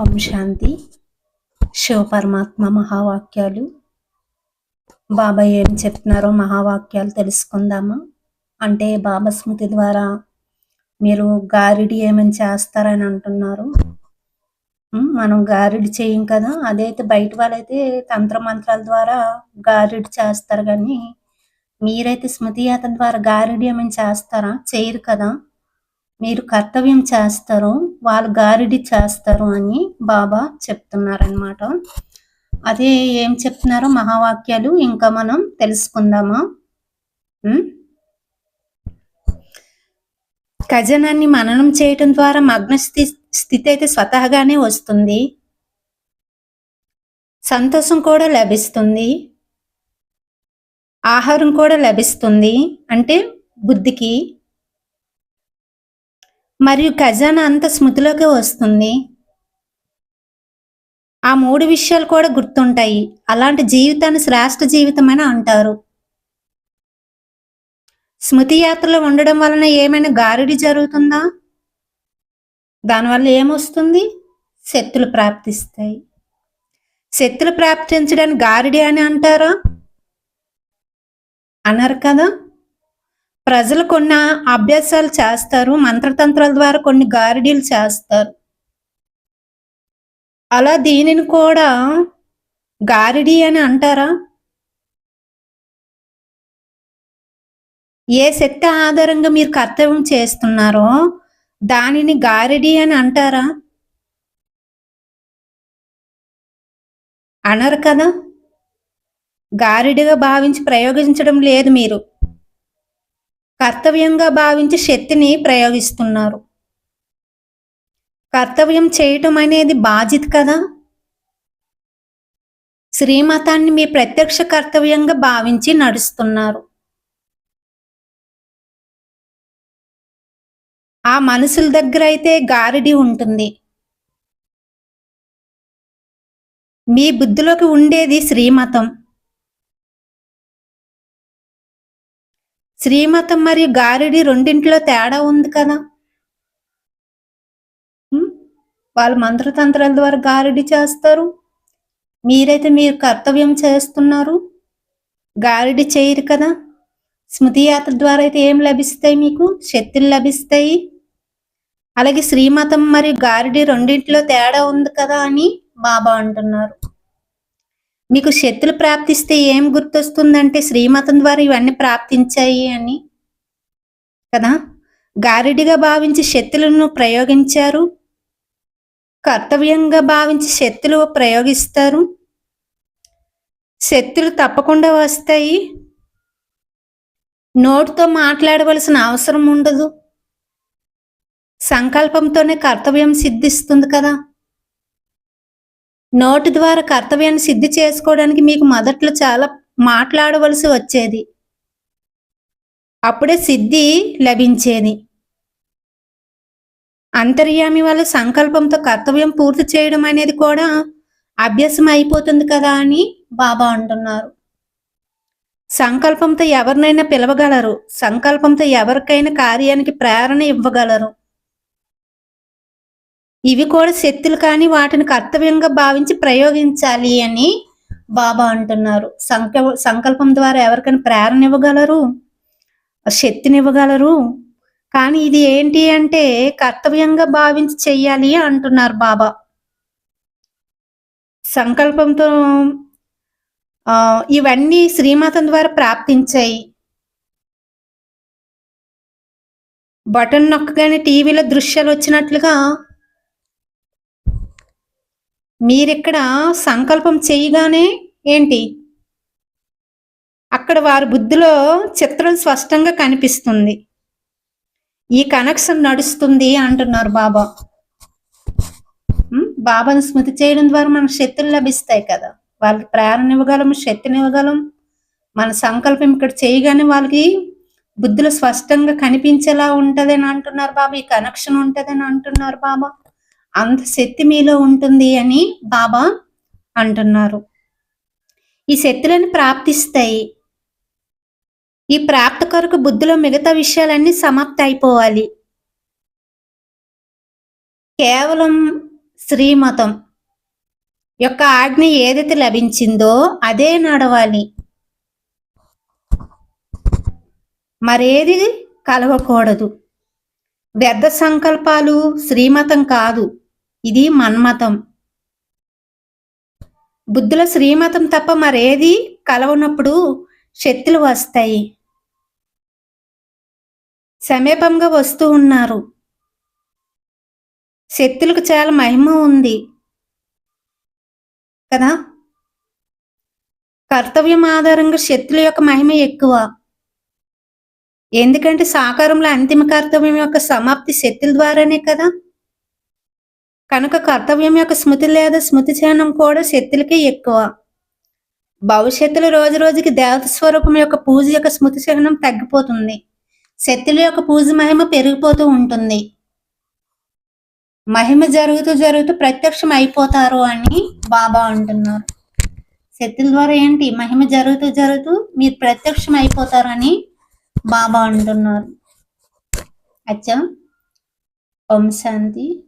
ఓం శాంతి. శివపరమాత్మ మహావాక్యాలు. బాబా ఏం చెప్తున్నారో మహావాక్యాలు తెలుసుకుందామా? అంటే బాబా స్మృతి ద్వారా మీరు గారిడి ఏమని చేస్తారని అంటున్నారు? మనం గారిడి చేయం కదా. అదైతే బయట వాళ్ళైతే తంత్ర మంత్రాల ద్వారా గారిడి చేస్తారు కానీ మీరైతే స్మృతి యాత్ర ద్వారా గారిడి ఏమైనా చేస్తారా? చేయరు కదా. మీరు కర్తవ్యం చేస్తారు వాళ్ళు గారిడి చేస్తారు అని బాబా చెప్తున్నారనమాట అదే ఏం చెప్తున్నారో మహావాక్యాలు ఇంకా మనం తెలుసుకుందామా? ఖజనాన్ని మననం చేయటం ద్వారా మగ్న స్థితి అయితే స్వతహాగానే వస్తుంది. సంతోషం కూడా లభిస్తుంది. ఆహారం కూడా లభిస్తుంది. అంటే బుద్ధికి మరియు ఖజానా అంత స్మృతిలోకి వస్తుంది. ఆ మూడు విషయాలు కూడా గుర్తుంటాయి. అలాంటి జీవితాన్ని శ్రేష్ఠ జీవితం అని అంటారు. స్మృతి యాత్రలో ఉండడం వలన ఏమైనా గారుడి జరుగుతుందా? దానివల్ల ఏమొస్తుంది? శక్తులు ప్రాప్తిస్తాయి. శక్తులు ప్రాప్తించడానికి గారిడి అని అంటారా? అన్నారు కదా? ప్రజలు కొన్ని అభ్యాసాలు చేస్తారు మంత్రతంత్రాల ద్వారా కొన్ని గారిడీలు చేస్తారు. అలా దీనిని కూడా గారిడి అని అంటారా? ఏ శక్తి ఆధారంగా మీరు కర్తవ్యం చేస్తున్నారో దానిని గారిడి అని అంటారా? అనరు కదా. గారిడిగా భావించి ప్రయోగించడం లేదు మీరు. కర్తవ్యంగా భావించి శక్తిని ప్రయోగిస్తున్నారు. కర్తవ్యం చేయటం అనేది బాధ్యత కదా? శ్రీమతాన్ని మీ ప్రత్యక్ష కర్తవ్యంగా భావించి నడుస్తున్నారు. ఆ మనుషుల దగ్గర అయితే గారిడి ఉంటుంది. మీ బుద్ధిలోకి ఉండేది శ్రీమతం. శ్రీమతం మరియు గారిడి రెండింటిలో తేడా ఉంది కదా. వాళ్ళు మంత్రతంత్రాల ద్వారా గారిడి చేస్తారు. మీరైతే మీరు కర్తవ్యం చేస్తున్నారు. గారిడి చేయరు కదా. స్మృతి యాత్ర ద్వారా అయితే ఏం లభిస్తాయి మీకు? శక్తులు లభిస్తాయి. అలాగే శ్రీమతం మరియు గారిడి రెండింటిలో తేడా ఉంది కదా అని బాబా అంటున్నారు. మీకు శక్తులు ప్రాప్తిస్తే ఏం గుర్తొస్తుందంటే శ్రీమతం ద్వారా ఇవన్నీ ప్రాప్తించాయి అని. కదా? గారిడిగా భావించి శక్తులను ప్రయోగించారు. కర్తవ్యంగా భావించి శక్తులు ప్రయోగిస్తారు. శక్తులు తప్పకుండా వస్తాయి. నోటితో మాట్లాడవలసిన అవసరం ఉండదు. సంకల్పంతోనే కర్తవ్యం సిద్ధిస్తుంది కదా? నోటి ద్వారా కర్తవ్యాన్ని సిద్ధి చేసుకోవడానికి మీకు మొదట్లో చాలా మాట్లాడవలసి వచ్చేది. అప్పుడే సిద్ధి లభించేది. అంతర్యామి వల్ల సంకల్పంతో కర్తవ్యం పూర్తి చేయడం అనేది కూడా అభ్యాసం అయిపోతుంది కదా అని బాబా అంటున్నారు. సంకల్పంతో ఎవరినైనా పిలవగలరు. సంకల్పంతో ఎవరికైనా కార్యానికి ప్రేరణ ఇవ్వగలరు. ఇవి కూడా శక్తులు కానీ వాటిని కర్తవ్యంగా భావించి ప్రయోగించాలి అని బాబా అంటున్నారు. సంక సంకల్పం ద్వారా ఎవరికైనా ప్రేరణ ఇవ్వగలరు? శక్తిని ఇవ్వగలరు కానీ ఇది ఏంటి అంటే కర్తవ్యంగా భావించి చెయ్యాలి అంటున్నారు బాబా. సంకల్పంతో ఆ, ఇవన్నీ శ్రీమాతం ద్వారా ప్రాప్తించాయి. బటన్ నొక్కగానే టీవీలో దృశ్యాలు వచ్చినట్లుగా మీరిక్కడ సంకల్పం చేయగానే ఏంటి? అక్కడ వారి బుద్ధిలో చిత్రం స్పష్టంగా కనిపిస్తుంది. ఈ కనెక్షన్ నడుస్తుంది అంటున్నారు బాబా. బాబాను స్మృతి చేయడం ద్వారా మనకు శక్తులు లభిస్తాయి కదా. వాళ్ళకి ప్రేరణ ఇవ్వగలం శక్తిని ఇవ్వగలం. మన సంకల్పం ఇక్కడ చేయగానే వాళ్ళకి బుద్ధులు స్పష్టంగా కనిపించేలా ఉంటదని అంటున్నారు బాబా. ఈ కనెక్షన్ ఉంటదని అంటున్నారు బాబా. అంత శక్తి మీలో ఉంటుంది అని బాబా అంటున్నారు. ఈ శక్తులను ప్రాప్తిస్తాయి. ఈ ప్రాప్తి కొరకు బుద్ధిలో మిగతా విషయాలన్నీ సమాప్తి అయిపోవాలి. కేవలం శ్రీమతం యొక్క ఆజ్ఞ ఏదైతే లభించిందో అదే నడవాలి. మరేది కలవకూడదు. వ్యర్థ సంకల్పాలు శ్రీమతం కాదు. ఇది మన్మతం. బుద్ధుల శ్రీమతం తప్ప మరేది కలవనప్పుడు శక్తులు వస్తాయి. సమీపంగా వస్తూ ఉన్నారు. శక్తులకు చాలా మహిమ ఉంది. కదా? కర్తవ్యం ఆధారంగా శక్తుల యొక్క మహిమ ఎక్కువ. ఎందుకంటే సాకారంలో అంతిమ కర్తవ్యం యొక్క సమాప్తి శక్తుల ద్వారానే కదా? కనుక కర్తవ్యం యొక్క స్మృతి లేదా స్మృతి చిహ్నం కూడా శక్తులకే ఎక్కువ. భవిష్యత్తులో రోజు రోజుకి దేవత స్వరూపం యొక్క పూజ యొక్క స్మృతి చిహ్నం తగ్గిపోతుంది. శక్తుల యొక్క పూజ మహిమ పెరిగిపోతూ ఉంటుంది. మహిమ జరుగుతూ జరుగుతూ ప్రత్యక్షం అయిపోతారు అని బాబా అంటున్నారు. శక్తుల ద్వారా ఏంటి? మహిమ జరుగుతూ జరుగుతూ మీరు ప్రత్యక్షం అయిపోతారని బాబా అంటున్నారు. అచ్చా. ఓం శాంతి.